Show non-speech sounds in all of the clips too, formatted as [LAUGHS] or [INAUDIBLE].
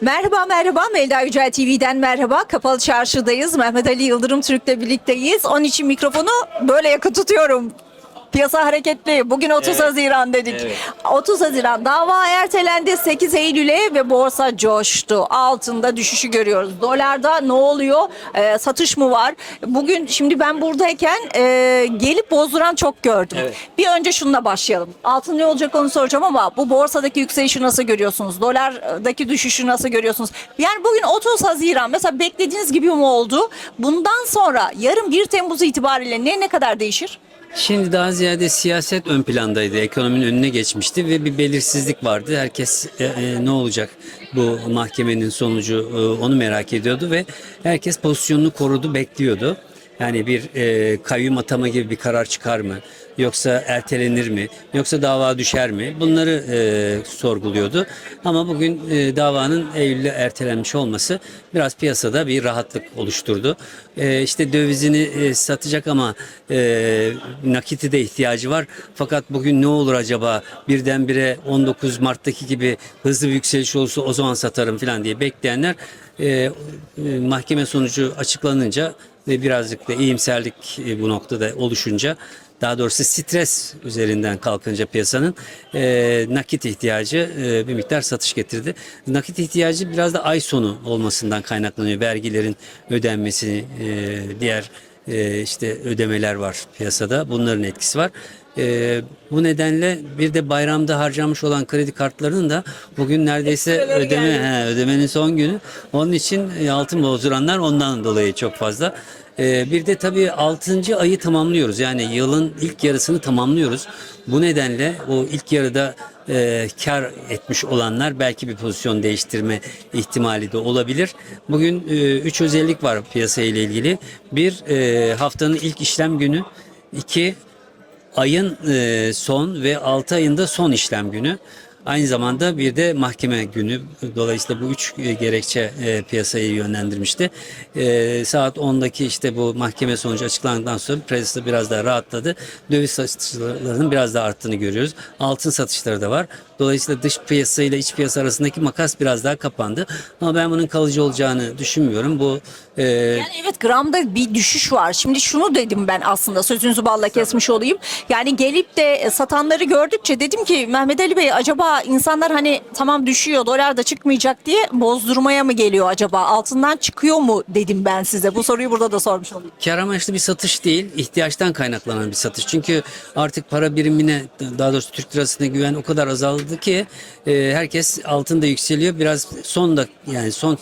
Merhaba merhaba Melda Yücel TV'den merhaba. Kapalı çarşıdayız. Mehmet Ali Yıldırım Türk'le birlikteyiz. Onun için mikrofonu böyle yakın tutuyorum. Piyasa hareketli. Bugün 30 Evet. Haziran dedik. Evet. 30 Haziran dava ertelendi 8 Eylül'e ve borsa coştu. Altında düşüşü görüyoruz. Dolarda ne oluyor? Ee, satış mı var? Bugün şimdi ben buradayken e, gelip bozduran çok gördüm. Evet. Bir önce şununla başlayalım. Altın ne olacak onu soracağım ama bu borsadaki yükselişi nasıl görüyorsunuz? Dolardaki düşüşü nasıl görüyorsunuz? Yani bugün 30 Haziran mesela beklediğiniz gibi mi oldu? Bundan sonra yarın 1 Temmuz itibariyle ne ne kadar değişir? Şimdi daha ziyade siyaset ön plandaydı. Ekonominin önüne geçmişti ve bir belirsizlik vardı. Herkes e, e, ne olacak bu mahkemenin sonucu e, onu merak ediyordu ve herkes pozisyonunu korudu, bekliyordu. Yani bir e, kayyum atama gibi bir karar çıkar mı? Yoksa ertelenir mi? Yoksa dava düşer mi? Bunları e, sorguluyordu. Ama bugün e, davanın Eylül'e ertelenmiş olması biraz piyasada bir rahatlık oluşturdu. E, işte dövizini e, satacak ama e, nakiti de ihtiyacı var. Fakat bugün ne olur acaba birdenbire 19 Mart'taki gibi hızlı bir yükseliş olursa o zaman satarım falan diye bekleyenler e, e, mahkeme sonucu açıklanınca ve birazcık da iyimserlik e, bu noktada oluşunca daha doğrusu stres üzerinden kalkınca piyasanın e, nakit ihtiyacı e, bir miktar satış getirdi. Nakit ihtiyacı biraz da ay sonu olmasından kaynaklanıyor. Vergilerin ödenmesi, e, diğer e, işte ödemeler var piyasada. Bunların etkisi var. E, bu nedenle bir de bayramda harcanmış olan kredi kartlarının da bugün neredeyse ödeme he, ödemenin son günü. Onun için e, altın bozduranlar ondan dolayı çok fazla. Ee, bir de tabii 6. ayı tamamlıyoruz. Yani yılın ilk yarısını tamamlıyoruz. Bu nedenle o ilk yarıda e, kar etmiş olanlar belki bir pozisyon değiştirme ihtimali de olabilir. Bugün e, üç özellik var piyasa ile ilgili. Bir e, haftanın ilk işlem günü. iki ayın e, son ve 6 ayında son işlem günü. Aynı zamanda bir de mahkeme günü. Dolayısıyla bu üç gerekçe e, piyasayı yönlendirmişti. E, saat 10'daki işte bu mahkeme sonucu açıklandıktan sonra piyasa biraz daha rahatladı. Döviz satışlarının biraz daha arttığını görüyoruz. Altın satışları da var. Dolayısıyla dış piyasa ile iç piyasa arasındaki makas biraz daha kapandı. Ama ben bunun kalıcı olacağını düşünmüyorum. Bu e, Yani evet gramda bir düşüş var. Şimdi şunu dedim ben aslında sözünüzü balla kesmiş olayım. Yani gelip de e, satanları gördükçe dedim ki Mehmet Ali Bey acaba insanlar hani tamam düşüyor dolar da çıkmayacak diye bozdurmaya mı geliyor acaba? Altından çıkıyor mu dedim ben size. Bu soruyu burada da sormuş olayım. Kar amaçlı bir satış değil, ihtiyaçtan kaynaklanan bir satış. Çünkü artık para birimine, daha doğrusu Türk lirasına güven o kadar azaldı ki e, herkes altında yükseliyor. Biraz son da yani son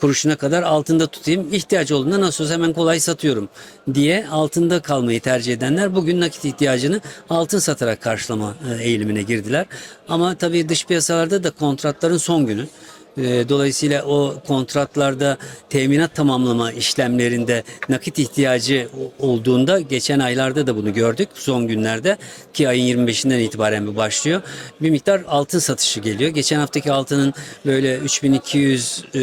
kuruşuna kadar altında tutayım. İhtiyaç olduğunda nasıl olsa hemen kolay satıyorum diye altında kalmayı tercih edenler bugün nakit ihtiyacını altın satarak karşılama e, eğilimine girdiler. Ama tabii dış piyasalarda da kontratların son günü. E, Dolayısıyla o kontratlarda teminat tamamlama işlemlerinde nakit ihtiyacı olduğunda geçen aylarda da bunu gördük son günlerde ki ayın 25'inden itibaren bu başlıyor. Bir miktar altın satışı geliyor. Geçen haftaki altının böyle 3200 e,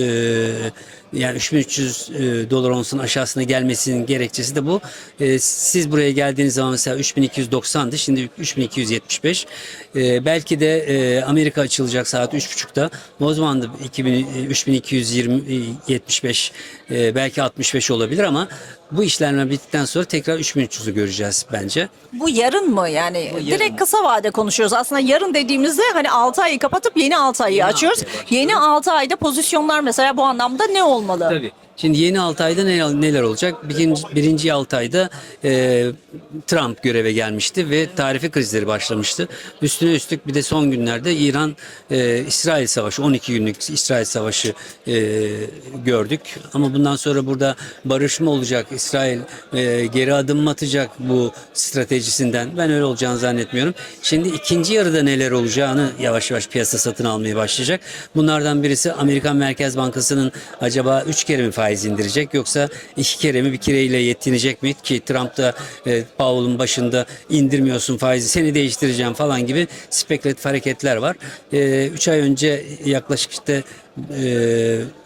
yani 3300 e, dolar onsun aşağısına gelmesinin gerekçesi de bu. E, siz buraya geldiğiniz zaman mesela 3290'dı şimdi 3275. E, belki de Amerika açılacak saat 3.30'da. O zaman da 2000, e, 3220 75 e, belki 65 olabilir ama bu işlemler bittikten sonra tekrar 3300'ü göreceğiz bence. Bu yarın mı yani? yarın. Direkt kısa vade konuşuyoruz. Aslında yarın dediğimizde hani 6 ayı kapatıp yeni 6 ayı Yeni açıyoruz. altı başlıyoruz. Yeni 6 ayda pozisyonlar mesela bu anlamda ne olmalı? Tabii. Şimdi yeni 6 ayda neler, olacak? Birinci, birinci 6 ayda e, Trump göreve gelmişti ve tarife krizleri başlamıştı. Üstüne üstlük bir de son günlerde İran e, Savaşı 12 günlük İsrail Savaşı e, gördük. Ama bundan sonra burada barışma olacak. İsrail e, geri adım mı atacak bu stratejisinden. Ben öyle olacağını zannetmiyorum. Şimdi ikinci yarıda neler olacağını yavaş yavaş piyasa satın almaya başlayacak. Bunlardan birisi Amerikan Merkez Bankası'nın acaba 3 kere mi faiz indirecek yoksa 2 kere mi bir kereyle yetinecek mi ki Trump da e, Powell'ın başında indirmiyorsun faizi seni değiştireceğim falan gibi spekülatif hareketler var. 3 ay önce yaklaşık işte e,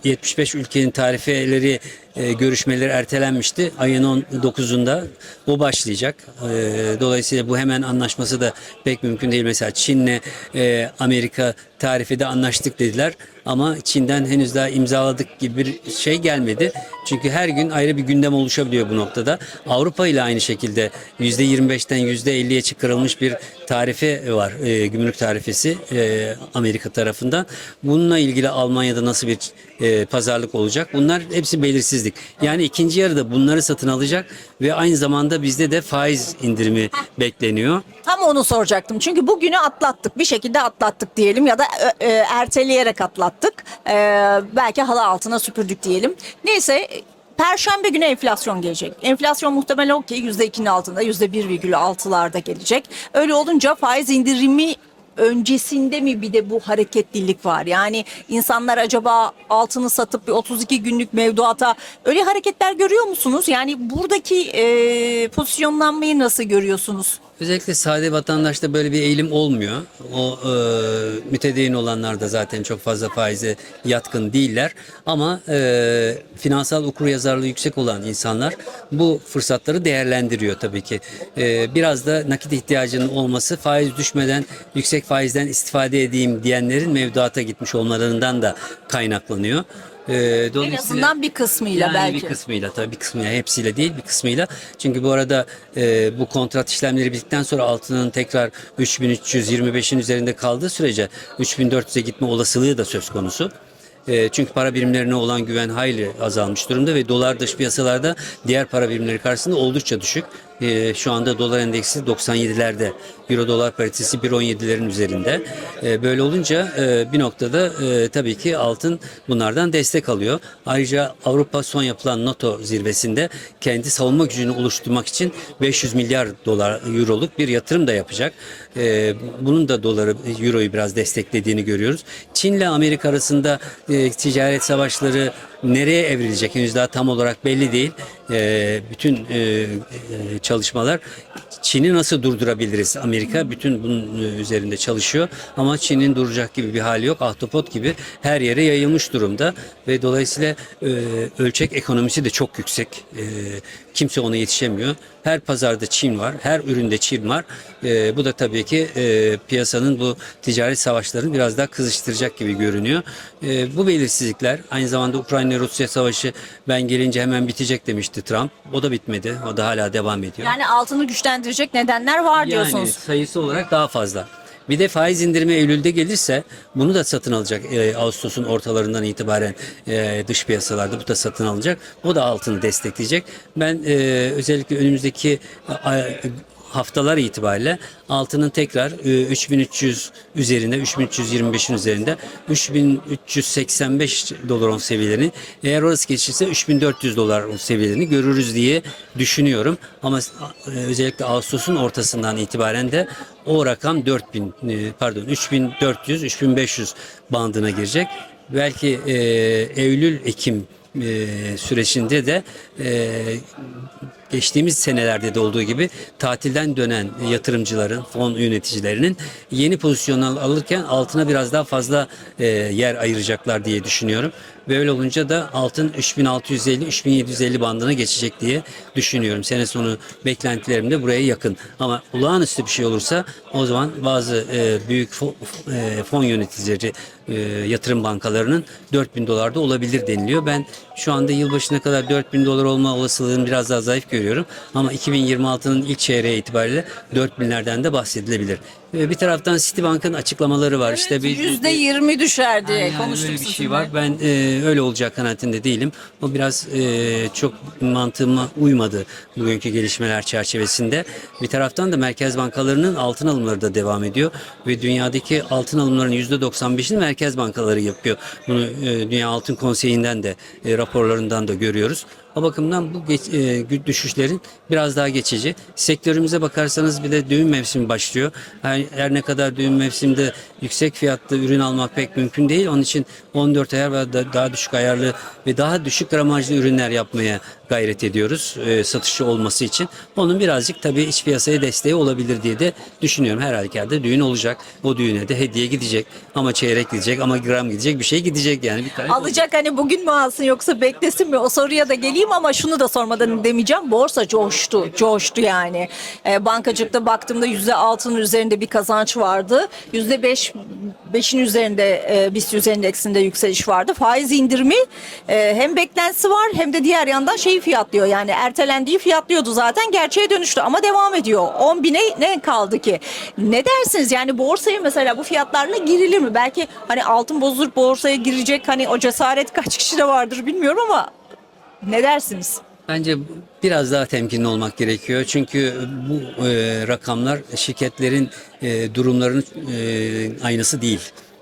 75 ülkenin tarifeleri e, görüşmeleri ertelenmişti. Ayın 19'unda o başlayacak. E, dolayısıyla bu hemen anlaşması da pek mümkün değil. Mesela Çin'le e, Amerika tarifede anlaştık dediler ama Çin'den henüz daha imzaladık gibi bir şey gelmedi. Çünkü her gün ayrı bir gündem oluşabiliyor bu noktada. Avrupa ile aynı şekilde %25'ten %50'ye çıkarılmış bir tarife var. E, gümrük tarifesi e, Amerika tarafından. Bununla ilgili Almanya'da nasıl bir e, pazarlık olacak? Bunlar hepsi belirsizlik. Yani ikinci yarıda bunları satın alacak ve aynı zamanda bizde de faiz indirimi bekleniyor. Tam onu soracaktım. Çünkü bugünü atlattık. Bir şekilde atlattık diyelim ya da e, e, erteleyerek atlattık. E, belki halı altına süpürdük diyelim. Neyse Perşembe günü enflasyon gelecek. Enflasyon muhtemelen ki %2'nin altında %1,6'larda gelecek. Öyle olunca faiz indirimi öncesinde mi bir de bu hareketlilik var? Yani insanlar acaba altını satıp bir 32 günlük mevduata öyle hareketler görüyor musunuz? Yani buradaki e, pozisyonlanmayı nasıl görüyorsunuz? Özellikle sade vatandaşta böyle bir eğilim olmuyor. O e, mütedeyyin olanlar da zaten çok fazla faize yatkın değiller. Ama e, finansal okuryazarlığı yüksek olan insanlar bu fırsatları değerlendiriyor tabii ki. E, biraz da nakit ihtiyacının olması faiz düşmeden yüksek faizden istifade edeyim diyenlerin mevduata gitmiş olmalarından da kaynaklanıyor. E, En azından bir kısmıyla yani belki. bir kısmıyla tabii bir kısmıyla hepsiyle değil bir kısmıyla. Çünkü bu arada e, bu kontrat işlemleri bittikten sonra altının tekrar 3325'in üzerinde kaldığı sürece 3400'e gitme olasılığı da söz konusu. E, çünkü para birimlerine olan güven hayli azalmış durumda ve dolar dış piyasalarda diğer para birimleri karşısında oldukça düşük. E, şu anda dolar endeksi 97'lerde, euro dolar paritesi 1.17'lerin üzerinde. E, böyle olunca e, bir noktada e, tabii ki altın bunlardan destek alıyor. Ayrıca Avrupa son yapılan NATO zirvesinde kendi savunma gücünü oluşturmak için 500 milyar dolar euroluk bir yatırım da yapacak. E, bunun da doları euroyu biraz desteklediğini görüyoruz. Çin ile Amerika arasında e, ticaret savaşları nereye evrilecek henüz daha tam olarak belli değil. E, bütün e, çalışmalar Çin'i nasıl durdurabiliriz? Amerika bütün bunun e, üzerinde çalışıyor ama Çin'in duracak gibi bir hali yok. Ahtapot gibi her yere yayılmış durumda ve dolayısıyla e, ölçek ekonomisi de çok yüksek. E, kimse ona yetişemiyor. Her pazarda Çin var, her üründe Çin var. E, bu da tabii ki e, piyasanın bu ticaret savaşlarını biraz daha kızıştıracak gibi görünüyor. E, bu belirsizlikler aynı zamanda Ukrayna-Rusya savaşı ben gelince hemen bitecek demişti Trump. O da bitmedi. O da hala devam ediyor. Yani altını güçlendirecek nedenler var diyorsunuz. Yani sayısı olarak daha fazla. Bir de faiz indirimi Eylül'de gelirse bunu da satın alacak e, Ağustos'un ortalarından itibaren e, dış piyasalarda bu da satın alacak. O da altını destekleyecek. Ben e, özellikle önümüzdeki e, haftalar itibariyle altının tekrar e, 3300 üzerinde 3325'in üzerinde 3385 dolar on seviyelerini eğer orası geçirse 3400 dolar on seviyelerini görürüz diye düşünüyorum. Ama e, özellikle Ağustos'un ortasından itibaren de o rakam 4000 e, pardon 3400 3500 bandına girecek. Belki e, Eylül Ekim e, sürecinde de e, geçtiğimiz senelerde de olduğu gibi tatilden dönen yatırımcıların, fon yöneticilerinin yeni pozisyonlar alırken altına biraz daha fazla e, yer ayıracaklar diye düşünüyorum. Ve öyle olunca da altın 3650-3750 bandına geçecek diye düşünüyorum. Sene sonu beklentilerim de buraya yakın. Ama olağanüstü bir şey olursa o zaman bazı e, büyük fon, e, fon yöneticileri, e, yatırım bankalarının 4000 dolarda olabilir deniliyor. Ben şu anda yılbaşına kadar 4000 dolar olma olasılığını biraz daha zayıf görüyorum. Ama 2026'nın ilk çeyreği itibariyle 4000'lerden de bahsedilebilir. E, bir taraftan Citibank'ın açıklamaları var. işte bir Yüzde yirmi düşer diye yani konuştuk bir şey var. Ben e, öyle olacak kanaatinde değilim. O biraz e, çok mantığıma uymadı bugünkü gelişmeler çerçevesinde. Bir taraftan da merkez bankalarının altın alımları da devam ediyor ve dünyadaki altın alımlarının %95'ini merkez bankaları yapıyor. Bunu e, Dünya Altın Konseyi'nden de e, raporlarından da görüyoruz. O bakımdan bu geç- e, düşüşlerin biraz daha geçici. Sektörümüze bakarsanız bir de düğün mevsimi başlıyor. Her, her ne kadar düğün mevsiminde yüksek fiyatlı ürün almak pek mümkün değil. Onun için 14 ayar ve da- daha düşük ayarlı ve daha düşük gramajlı ürünler yapmaya gayret ediyoruz e, satışı olması için. Onun birazcık tabii iç piyasaya desteği olabilir diye de düşünüyorum. Her halükarda düğün olacak. O düğüne de hediye gidecek. Ama çeyrek gidecek ama gram gidecek bir şey gidecek yani. Bir tane Alacak hani bugün mü alsın yoksa beklesin mi? O soruya da geleyim ama şunu da sormadan demeyeceğim. Borsa coştu, coştu yani. E, bankacılıkta baktığımda yüzde altının üzerinde bir kazanç vardı. Yüzde beş, beşin üzerinde e, BIST endeksinde yükseliş vardı. Faiz indirimi e, hem beklentisi var hem de diğer yandan şeyi fiyatlıyor. Yani ertelendiği fiyatlıyordu zaten gerçeğe dönüştü ama devam ediyor. 10 bine ne kaldı ki? Ne dersiniz yani borsaya mesela bu fiyatlarla girilir mi? Belki hani altın bozulup borsaya girecek hani o cesaret kaç kişide vardır bilmiyorum ama ne dersiniz? Bence biraz daha temkinli olmak gerekiyor. Çünkü bu e, rakamlar şirketlerin e, durumlarının e, aynısı değil.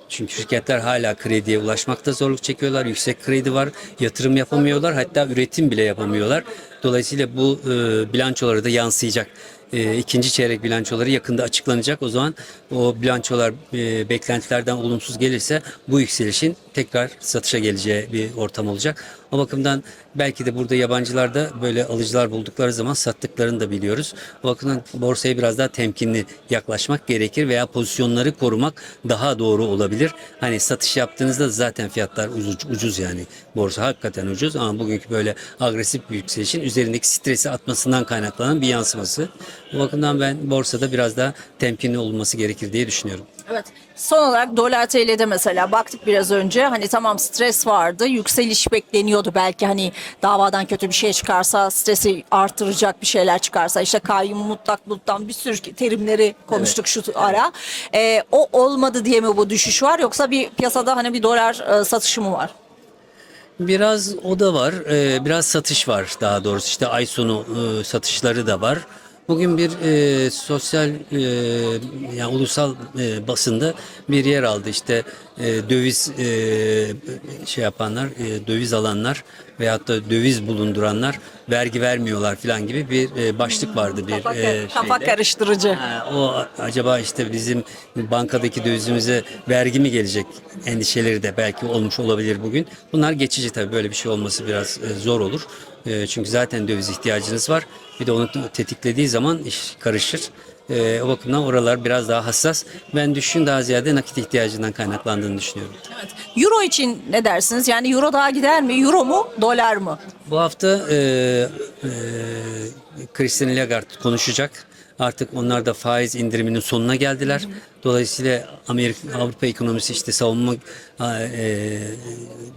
Çünkü şirketler hala krediye ulaşmakta zorluk çekiyorlar. Yüksek kredi var. Yatırım yapamıyorlar. Hatta üretim bile yapamıyorlar. Dolayısıyla bu e, bilançolara da yansıyacak. E, ikinci çeyrek bilançoları yakında açıklanacak. O zaman o bilançolar e, beklentilerden olumsuz gelirse bu yükselişin tekrar satışa geleceği bir ortam olacak. O bakımdan belki de burada yabancılar da böyle alıcılar buldukları zaman sattıklarını da biliyoruz. O bakımdan borsaya biraz daha temkinli yaklaşmak gerekir veya pozisyonları korumak daha doğru olabilir. Hani satış yaptığınızda zaten fiyatlar ucuz, ucuz yani. Borsa hakikaten ucuz ama bugünkü böyle agresif bir yükselişin üzerindeki stresi atmasından kaynaklanan bir yansıması. O bakımdan ben borsada biraz daha temkinli olması gerekir diye düşünüyorum. Evet. Son olarak dolar TL'de mesela baktık biraz önce hani tamam stres vardı yükseliş bekleniyordu belki hani davadan kötü bir şey çıkarsa stresi artıracak bir şeyler çıkarsa işte kayyum mutlak buluttan bir sürü terimleri konuştuk şu ara. Ee, o olmadı diye mi bu düşüş var yoksa bir piyasada hani bir dolar e, satışı mı var? Biraz o da var. Ee, biraz satış var daha doğrusu. İşte ay sonu e, satışları da var. Bugün bir e, sosyal e, yani ulusal e, basında bir yer aldı. İşte e, döviz e, şey yapanlar, e, döviz alanlar veyahut da döviz bulunduranlar vergi vermiyorlar falan gibi bir e, başlık vardı bir Kafa, e, kafa karıştırıcı. Ha, o acaba işte bizim bankadaki dövizimize vergi mi gelecek endişeleri de belki olmuş olabilir bugün. Bunlar geçici tabii böyle bir şey olması biraz e, zor olur. E, çünkü zaten döviz ihtiyacınız var. Bir de onu tetiklediği zaman iş karışır. E, o bakımdan oralar biraz daha hassas. Ben düşüşün daha ziyade nakit ihtiyacından kaynaklandığını düşünüyorum. Evet. Euro için ne dersiniz? Yani euro daha gider mi? Euro mu? Dolar mı? Bu hafta e, e, Christine Lagarde konuşacak. Artık onlar da faiz indiriminin sonuna geldiler. Dolayısıyla Amerika Avrupa ekonomisi işte savunma e,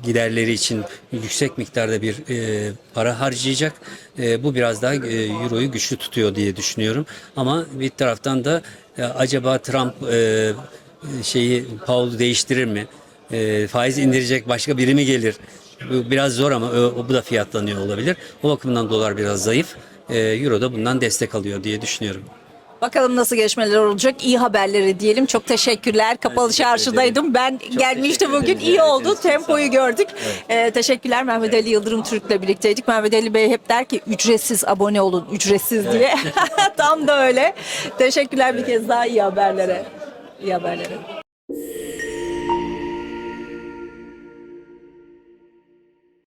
giderleri için yüksek miktarda bir e, para harcayacak. E, bu biraz daha e, Euro'yu güçlü tutuyor diye düşünüyorum. Ama bir taraftan da e, acaba Trump e, şeyi Powell'u değiştirir mi? E, faiz indirecek başka biri mi gelir? Bu biraz zor ama o, bu da fiyatlanıyor olabilir. O bakımdan dolar biraz zayıf. Ee, Euro da bundan destek alıyor diye düşünüyorum. Bakalım nasıl gelişmeler olacak. İyi haberleri diyelim. Çok teşekkürler. Kapalı çarşıdaydım. Ben gelmiştim teşekkür bugün. İyi oldu. Tempoyu gördük. Ee, teşekkürler. Mehmet Ali Yıldırım Türk'le birlikteydik. Mehmet Ali Bey hep der ki ücretsiz abone olun. Ücretsiz diye. [LAUGHS] [LAUGHS] Tam da öyle. Teşekkürler bir kez daha iyi haberlere. İyi haberlere.